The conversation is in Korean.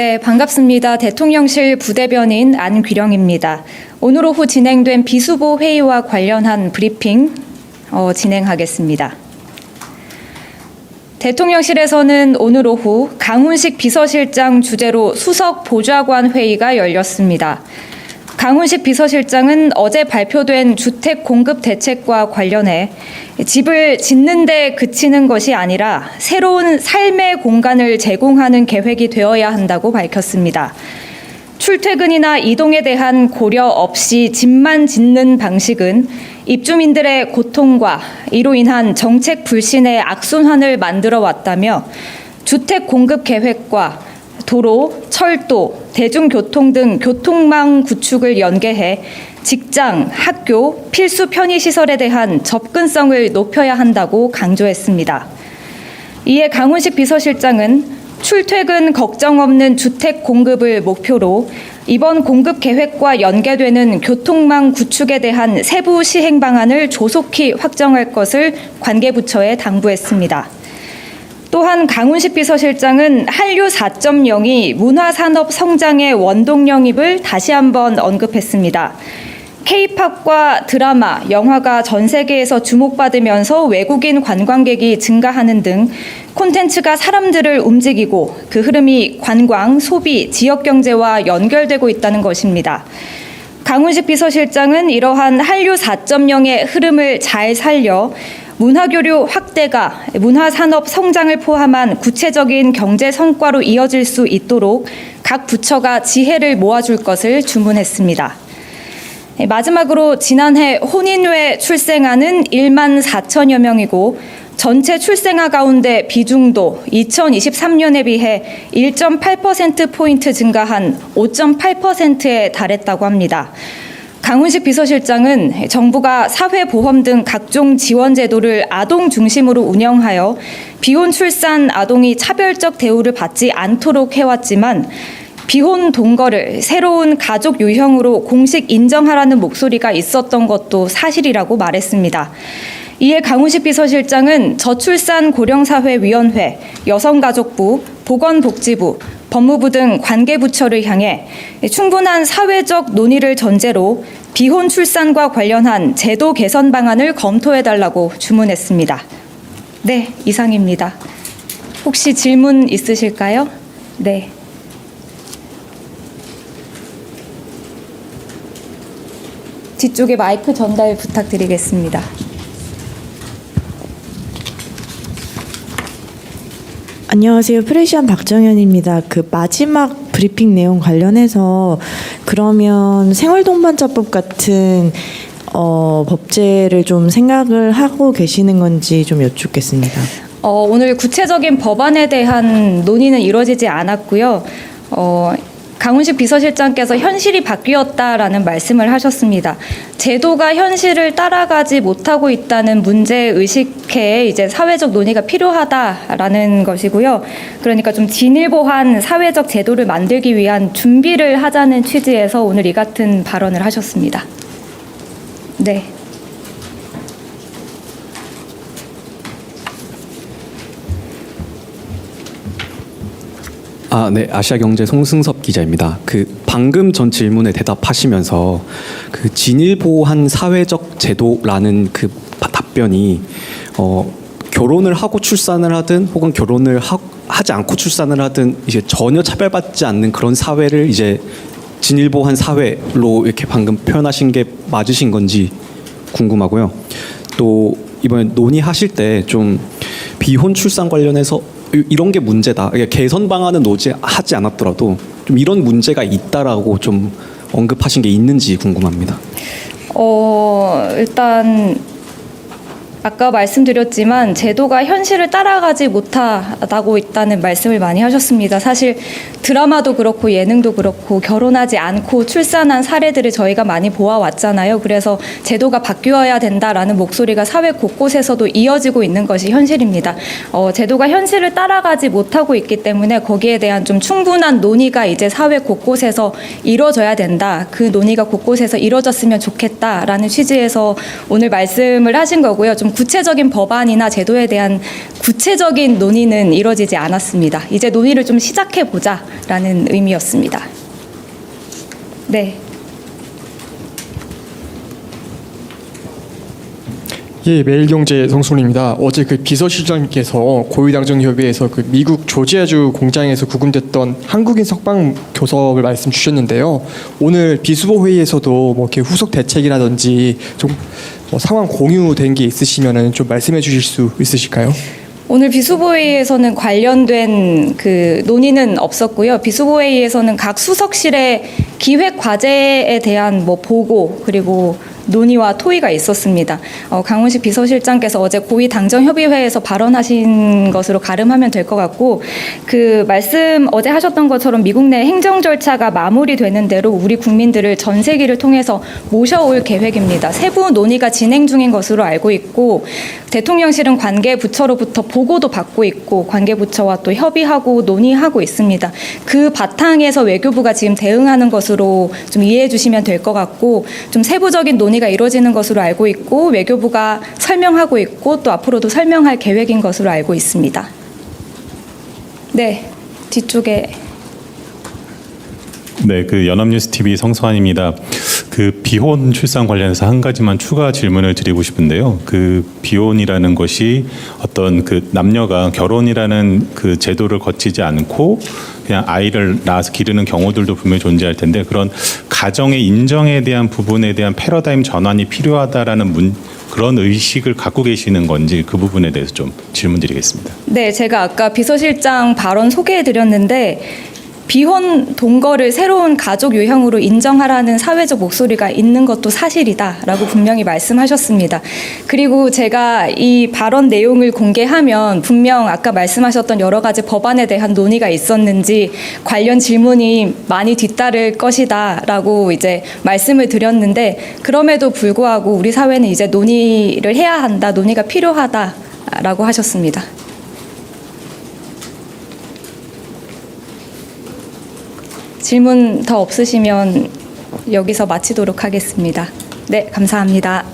네, 반갑습니다. 대통령실 부대변인 안귀령입니다. 오늘 오후 진행된 비수보 회의와 관련한 브리핑 어, 진행하겠습니다. 대통령실에서는 오늘 오후 강훈식 비서실장 주재로 수석 보좌관 회의가 열렸습니다. 강훈식 비서실장은 어제 발표된 주택 공급 대책과 관련해 집을 짓는 데 그치는 것이 아니라 새로운 삶의 공간을 제공하는 계획이 되어야 한다고 밝혔습니다. 출퇴근이나 이동에 대한 고려 없이 집만 짓는 방식은 입주민들의 고통과 이로 인한 정책 불신의 악순환을 만들어 왔다며 주택 공급 계획과 도로, 철도, 대중교통 등 교통망 구축을 연계해 직장, 학교, 필수 편의시설에 대한 접근성을 높여야 한다고 강조했습니다. 이에 강훈식 비서실장은 출퇴근 걱정 없는 주택 공급을 목표로 이번 공급 계획과 연계되는 교통망 구축에 대한 세부 시행 방안을 조속히 확정할 것을 관계부처에 당부했습니다. 또한 강훈식 비서실장은 한류 4.0이 문화산업 성장의 원동 영입을 다시 한번 언급했습니다. K-팝과 드라마, 영화가 전 세계에서 주목받으면서 외국인 관광객이 증가하는 등 콘텐츠가 사람들을 움직이고 그 흐름이 관광, 소비, 지역 경제와 연결되고 있다는 것입니다. 강훈식 비서실장은 이러한 한류 4.0의 흐름을 잘 살려 문화교류 확대가 문화산업 성장을 포함한 구체적인 경제 성과로 이어질 수 있도록 각 부처가 지혜를 모아줄 것을 주문했습니다. 네, 마지막으로 지난해 혼인외 출생아는 1만 4천여 명이고 전체 출생아 가운데 비중도 2023년에 비해 1.8%포인트 증가한 5.8%에 달했다고 합니다. 강훈식 비서실장은 정부가 사회보험 등 각종 지원 제도를 아동 중심으로 운영하여 비혼 출산 아동이 차별적 대우를 받지 않도록 해왔지만 비혼 동거를 새로운 가족 유형으로 공식 인정하라는 목소리가 있었던 것도 사실이라고 말했습니다. 이에 강훈식 비서실장은 저출산 고령사회위원회, 여성가족부, 보건복지부, 법무부 등 관계부처를 향해 충분한 사회적 논의를 전제로 비혼 출산과 관련한 제도 개선 방안을 검토해 달라고 주문했습니다. 네, 이상입니다. 혹시 질문 있으실까요? 네. 뒤쪽에 마이크 전달 부탁드리겠습니다. 안녕하세요. 프레시안 박정현입니다. 그 마지막 브리핑 내용 관련해서 그러면 생활동반자법 같은 어, 법제를 좀 생각을 하고 계시는 건지 좀 여쭙겠습니다. 어, 오늘 구체적인 법안에 대한 논의는 이루어지지 않았고요. 어, 강훈식 비서실장께서 현실이 바뀌었다라는 말씀을 하셨습니다. 제도가 현실을 따라가지 못하고 있다는 문제 의식에 이제 사회적 논의가 필요하다라는 것이고요. 그러니까 좀 진일보한 사회적 제도를 만들기 위한 준비를 하자는 취지에서 오늘 이 같은 발언을 하셨습니다. 네. 아, 네. 아시아경제 송승섭 기자입니다. 그 방금 전 질문에 대답하시면서 그 진일보한 사회적 제도라는 그 바- 답변이 어 결혼을 하고 출산을 하든 혹은 결혼을 하, 하지 않고 출산을 하든 이제 전혀 차별받지 않는 그런 사회를 이제 진일보한 사회로 이렇게 방금 표현하신 게 맞으신 건지 궁금하고요. 또 이번에 논의하실 때 좀 비혼 출산 관련해서 이- 이런 게 문제다. 개선 방안은 노지하지 않았더라도 좀 이런 문제가 있다라고 좀 언급하신 게 있는지 궁금합니다. 어, 일단 아까 말씀드렸지만 제도가 현실을 따라가지 못하고 있다는 말씀을 많이 하셨습니다. 사실 드라마도 그렇고 예능도 그렇고 결혼하지 않고 출산한 사례들을 저희가 많이 보아왔잖아요. 그래서 제도가 바뀌어야 된다라는 목소리가 사회 곳곳에서도 이어지고 있는 것이 현실입니다. 어, 제도가 현실을 따라가지 못하고 있기 때문에 거기에 대한 좀 충분한 논의가 이제 사회 곳곳에서 이루어져야 된다. 그 논의가 곳곳에서 이루어졌으면 좋겠다라는 취지에서 오늘 말씀을 하신 거고요. 좀좀 구체적인 법안이나 제도에 대한 구체적인 논의는 이뤄지지 않았습니다. 이제 논의를 좀 시작해 보자라는 의미였습니다. 네. 예, 매일경제 성순입니다. 어제 그 비서실장님께서 고위당정협의회에서 그 미국 조지아주 공장에서 구금됐던 한국인 석방 교섭을 말씀 주셨는데요. 오늘 비수보 회의에서도 뭐 이렇게 후속 대책이라든지 좀 뭐 상황 공유된 게 있으시면은 좀 말씀해 주실 수 있으실까요? 오늘 비수보회의에서는 관련된 그 논의는 없었고요. 비수보회의에서는 각 수석실의 기획 과제에 대한 뭐 보고 그리고 논의와 토의가 있었습니다. 어, 강훈식 비서실장께서 어제 고위 당정협의회에서 발언하신 것으로 가름하면 될 것 같고 그 말씀 어제 하셨던 것처럼 미국 내 행정 절차가 마무리되는 대로 우리 국민들을 전 세기를 통해서 모셔올 계획입니다. 세부 논의가 진행 중인 것으로 알고 있고 대통령실은 관계 부처로부터 보고도 받고 있고 관계 부처와 또 협의하고 논의하고 있습니다. 그 바탕에서 외교부가 지금 대응하는 것으로 좀 이해해 주시면 될 것 같고 좀 세부적인 논의가 이루어지는 것으로 알고 있고 외교부가 설명하고 있고 또 앞으로도 설명할 계획인 것으로 알고 있습니다. 네, 뒤쪽에 네, 그 연합뉴스 TV 성수환입니다. 그 비혼 출산 관련해서 한 가지만 추가 질문을 드리고 싶은데요. 그 비혼이라는 것이 어떤 그 남녀가 결혼이라는 그 제도를 거치지 않고 그냥 아이를 낳아서 기르는 경우들도 분명히 존재할 텐데 그런 가정의 인정에 대한 부분에 대한 패러다임 전환이 필요하다라는 문, 그런 의식을 갖고 계시는 건지 그 부분에 대해서 좀 질문드리겠습니다. 네, 제가 아까 비서실장 발언 소개해 드렸는데 비혼 동거를 새로운 가족 유형으로 인정하라는 사회적 목소리가 있는 것도 사실이다라고 분명히 말씀하셨습니다. 그리고 제가 이 발언 내용을 공개하면 분명 아까 말씀하셨던 여러 가지 법안에 대한 논의가 있었는지 관련 질문이 많이 뒤따를 것이다라고 이제 말씀을 드렸는데 그럼에도 불구하고 우리 사회는 이제 논의를 해야 한다, 논의가 필요하다라고 하셨습니다. 질문 더 없으시면 여기서 마치도록 하겠습니다. 네, 감사합니다.